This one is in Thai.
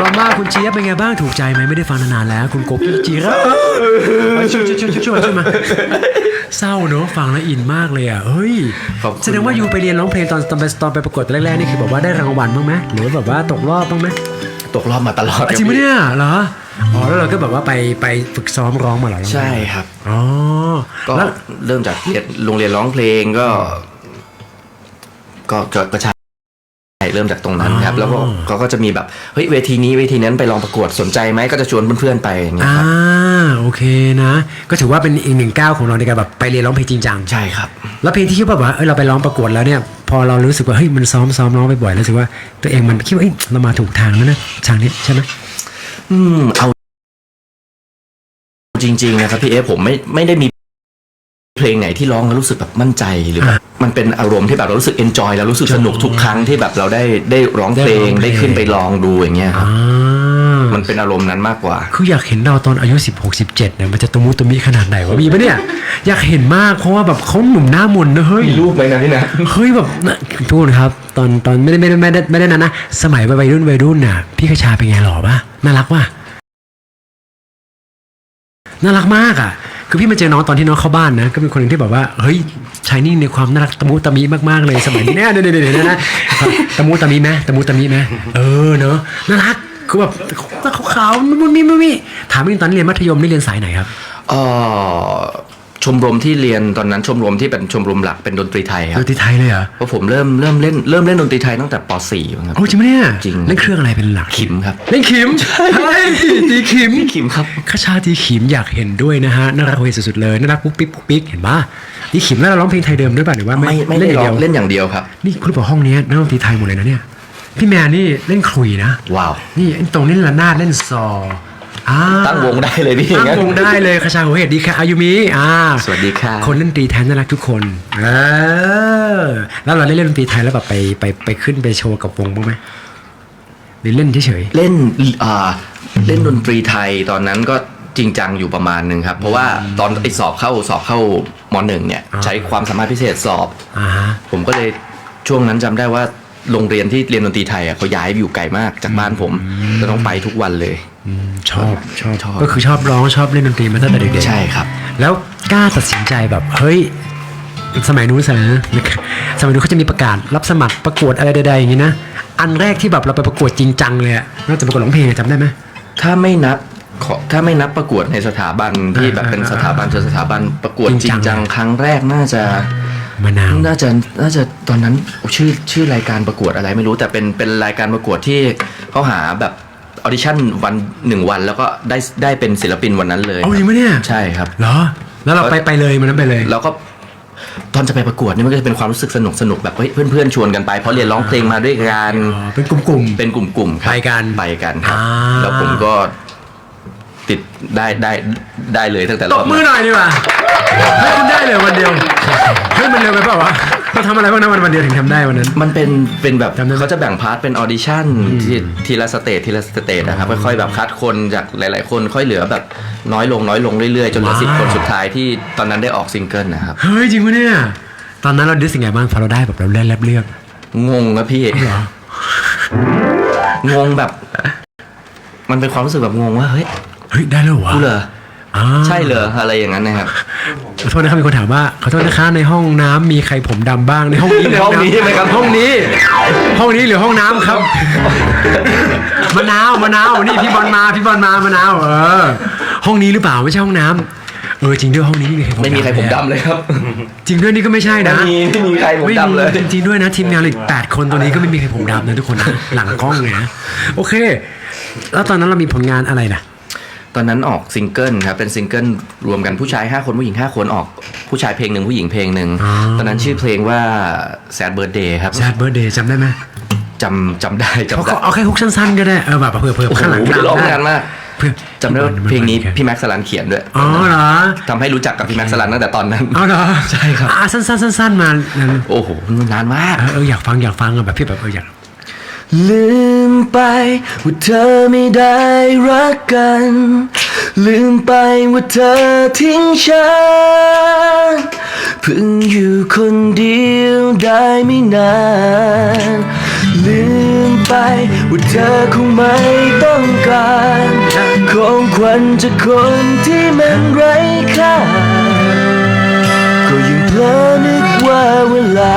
ราะมากคุณเจี๊ยบเป็นไงบ้างถูกใจไหมไม่ได้ฟังนานๆแล้ว คุณโกกี้จีระช่วยช่วยช่วยช่วยช่วยช่วยมาเศร้าเนอะฟังแล้วอินมากเลยอะเฮ้ยขอบคุณแสดงว่ายูไปเรียนร้องเพลงตอนตอนไปตอนไปประกวดแรกๆนี่คือแบบว่าได้รางวัลบ้างไหมหรือว่าแบบว่าตกรอบบ้างไหมตกรอบมาตลอดอะจริงปะเนี่ยเหรออ๋อแล้วเราก็แบบว่าไปไปฝึกซ้อมร้องมาเหรอใช่ครับอ๋อก็แล้วเริ่มจากเรียนโรงเรียนร้องเพลงก็ ก็ก็ก็ใช่ เริ่มจากตรงนั้นครับแล้วก็เขาก็จะมีแบบเฮ้ยเวทีนี้เวทีนั้นไปลองประกวดสนใจไหมก็จะชวนเพื่อนๆไปอย่างเงี้ยอ่าครับโอเคนะ ก็ถือว่าเป็นอีกหนึ่งก้าวของเราในการแบบไปเรียนร้องเพลงจริงจังใช่ครับ แล้วเพลงที่คิดว่าแบบว่าเอยเราไปร้องประกวดแล้วเนี่ยพอเรารู้สึกว่าเฮ้ยมันซ้อมซ้อมร้องไปบ่อยแล้วรู้สึกว่าตัวเองมันคิดว่าเอ้ยเรามาถูกทางแล้วนะทางนี้ใช่ไหมอืมเอาจริงๆนะครับพี่เอผมไม่ไม่ได้มี เพลงไหนที่ร้องแล้วรู้สึกแบบมั่นใจหรือแบบมันเป็นอารมณ์ที่แบบเรารู้สึกเอนจอยแล้วรู้สึกสนุกทุกครั้งที่แบบเราได้ได้ร้องเพลงได้ขึ้นไปลองดูอย่างเงี้ยครับอ่ามันเป็นอารมณ์นั้นมากกว่า คืออยากเห็นเราตอนอายุ 16 17เนี่ยมันจะตะมุตะมิขนาดไหนวะมีปะเนี่ย อยากเห็นมากเพราะว่าแบบเขาหนุ่มหน้ามนต์นะเฮ้ยมีรูปไหมนะพี่นะเฮ้ยแบบนะทุกคนครับ ตอนตอนไม่ได้ไม่ได้ไม่ได้ไม่ได้นั้นนะสมัยวัยรุ่นวัยรุ่นน่ะพี่กระชาเป็นไงหล่อปะน่ารักปะน่ารักมากอะ คือพี่มาเจอน้องตอนที่น้องเข้าบ้านนะ ก็เป็นคนหนึ่งที่แบบว่า เฮ้ยชายนิ่งในความน่ารักตะมุตะมิมากๆเลยสมัยนี้เนี่ยเดี๋ยวเดี๋ยวนะตะมุตะมิไหมตะมุตะมิไหมเออเนอะน่ารักคือแบบขาวๆมุนมีมุนมีถามจริงตอนเรียนมัธยมนี่เรียนสายไหนครับเอ่อ ชมรมที่เรียนตอนนั้นชมรมที่เป็นชมรมหลักเป็นดนตรีไทยคดรับนตรีไทยเลยเหรอเพราะผมเริ่มเริ่มเล่นเริ่มเล่นดนตรีไทยตั้งแต่ป .4 มั้งครับ โอ้จริงปะเนี่ยจริง เล่นเครื่องอะไรเป็นหลักขิมครับเล่นขิมใช่ตีขิม ขิมครับข้าชาตีขิมอยากเห็นด้วยนะฮะน่ารักเวสุดๆเลยน่ารักปุ๊กปิ๊กปุ๊กปิ๊กเห็นปะตีขิมแล้วเราร้องเพลงไทยเดิมด้วยป่ะหรือว่าไม่ไม่เล่ได้นอย่างร้อเดียวงเล่นอย่างเดียวครับ นี่คุณบอกห้องเนี้ยนักดนตรีไทยหมดเลยนะเนี่ยพี่แมนนี่เล่นขลุยนะว้าว นี่ไอ้ตรงนี้ละนาดเล่นซออ่า ตั้งวงได้เลยพี่อย่างตั้งั้งนวงได้เลยข้าชาโหเหตุดีค่ะอายุมิอ่าสวัสดีค่ะคนเล่นดนตรีไทยน่ารักทุกคนเออแล้วเราได้เล่นดนตรีไทยแล้วแบบไปไปไปขึ้นไปโชว์กับวงบ้างไหมหรือเล่นเฉยๆเล่นอ่าเล่นดนตรีไทยตอนนั้นก็จริงจังอยู่ประมาณหนึ่งครับ เพราะว่าตอนไอสอบเข้าสอบเข้ามหนึ่งเนี่ยอ่าใช้ความสามารถพิเศษสอบอ่าฮะผมก็เลยช่วงนั้นจำได้ว่า โรงเรียนที่เรียนดนตรีไทยอะเขาย้ายไปอยู่ไกลมากจากบ้านผมจะต้องไปทุกวันเลยอืมชอบชอบชอบ ก็คือชอบร้องชอบเล่นดนตรีมาตั้งแต่เด็กๆใช่ครับ แล้วกล้าตัดสินใจแบบเฮ้ยสมัยนู้นสมัยนู้นสมัยนู้นเขาจะมีประกาศรับสมัครประกวดอะไรใดๆอย่างนี้นะอันแรกที่แบบเราไปประกวดจริงจังเลยอะนอกจากประกวดร้องเพลงอะจำได้ไหมถ้าไม่นับขอถ้าไม่นับประกวดในสถาบันที่แบบเป็นสถาบันเจอสถาบันประกวดจจริริงงจัจังงครั้งแรกน่าจะ มะนาว น่าจะน่าจะตอนนั้นโอ้ชื่อชื่อรายการประกวดอะไรไม่รู้แต่เป็นเป็นรายการประกวดที่เขาหาแบบออดิชั่นวันหนึ่งวันแล้วก็ได้ได้เป็นศิลปินวันนั้นเลยเอาจริงปะเนี่ยใช่ครับเหรอ แล้วเราไปไปเลยมันนั้นไปเลยแล้วก็ตอนจะไปประกวดนี่มันก็จะเป็นความรู้สึกสนุกสนุกแบบเฮ้ยเพื่อนๆชวนกันไปเพราะเรียนร้องเพลงมาด้วยกันอ๋อเป็นกลุ่มๆเป็นกลุ่มๆครับไปกันไปกันครับอ่าแล้วผมก็ติดได้ได้ได้เลยตั้งแต่ตรบอบมือนั้นหน่อยดีกว่าให้คุณได้เลยวันเดียว เฮ้ยมันเร็วไปเปล่าวะเราทำอะไรบ้างนะวันวันเดียวถึงทำได้วันนั้น มันเป็นเป็นแบบจำได้ไหมเขาจะแบ่งพาร์ทเป็นออดิชั่นทีทีละสเตจทีละสเตจนะครับค่อยๆแบบคัดคนจากหลาย ๆ คนค่อยเหลือแบบน้อยลงน้อยลงเรื่อยๆ จนเหลือสิบคนสุดท้ายที่ตอนนั้นได้ออกซิงเกิลนะครับเฮ้ยจริงปะเนี่ย ตอนนั้นเราดิสยังไงบ้างพอเราได้แบบเราเล่นแรปเลือก งงนะพี่เหรองงแบบ มันเป็นความรู้สึกแบบงงว่าเฮ้ยเฮ้ยได้แล้วเหรอวะกูเหรอ อ่าใช่เหรออะไรอย่างนั้นนะครับ ขอโทษนะครับมีคนถามว่าขอโทษนะคะในห้องน้ำมีใครผมดำบ้างในห้องนี้ในห้องนี้ใช่ไหมครับ ห้องนี้ ห้องนี้หรือห้องน้ำครับมะนาวมะนาวนี่พี่บอลมาพี่บอลมามะนาวเออ ห้องนี้หรือเปล่าไม่ใช่ห้องน้ำเออจริงด้วยห้องนี้ไม่มีใครผมไม่มีใครผมดำเลยครับจริงด้วยนี่ก็ไม่ใช่นะ ไม่มีไม่มีใครผมดำเลยไจริงๆด้วยนะ ทีมงานอีกแปดคนตัวนี้ก็ไม่มีใครผมดำนะทุกคนนะหลังกล้องเลยนะโอเค แล้วตอนนั้นเรามีผลงานอะไรนะ ตอนนั้นออกซิงเกิลครับเป็นซิงเกิลรวมกันผู้ชาย 5 คนผู้หญิง 5 คนออกผู้ชายเพลงหนึ่งผู้หญิงเพลงหนึ่งอ๋อ ตอนนั้นชื่อเพลงว่า Sad Birthday ครับ Sad Birthday จำได้ไหมจำจำได้เขาจำได้เขาเอาแค่ฮุกสั้นๆก็ได้ เออแบบเผื่อเผื่อโอ้โหข้างหลังไม่ได้ร้องนานมากเพื่อจำได้ว่าเพลงนี้พี่แม็กซ์สลันเขียนด้วยอ๋อเหรอ ทำให้รู้จักกับพี่แม็กซ์สลันตั้งแต่ตตอนนั้น เอาเหรอใช่ครับ อะสั้นๆสั้นๆมาเออโอ้โหนานมาก เอออยากฟังอยากฟังอะแบบพี่แบบเอออยาก ลืมไปว่าเธอไม่ได้รักกัน ลืมไปว่าเธอทิ้งฉันเพิ่งอยู่คนเดียวได้ไม่นาน ลืมไปว่าเธอคงไม่ต้องการของขวัญจากคนที่มันไร้ค่าก็ยังเพลอนึกว่าเวลา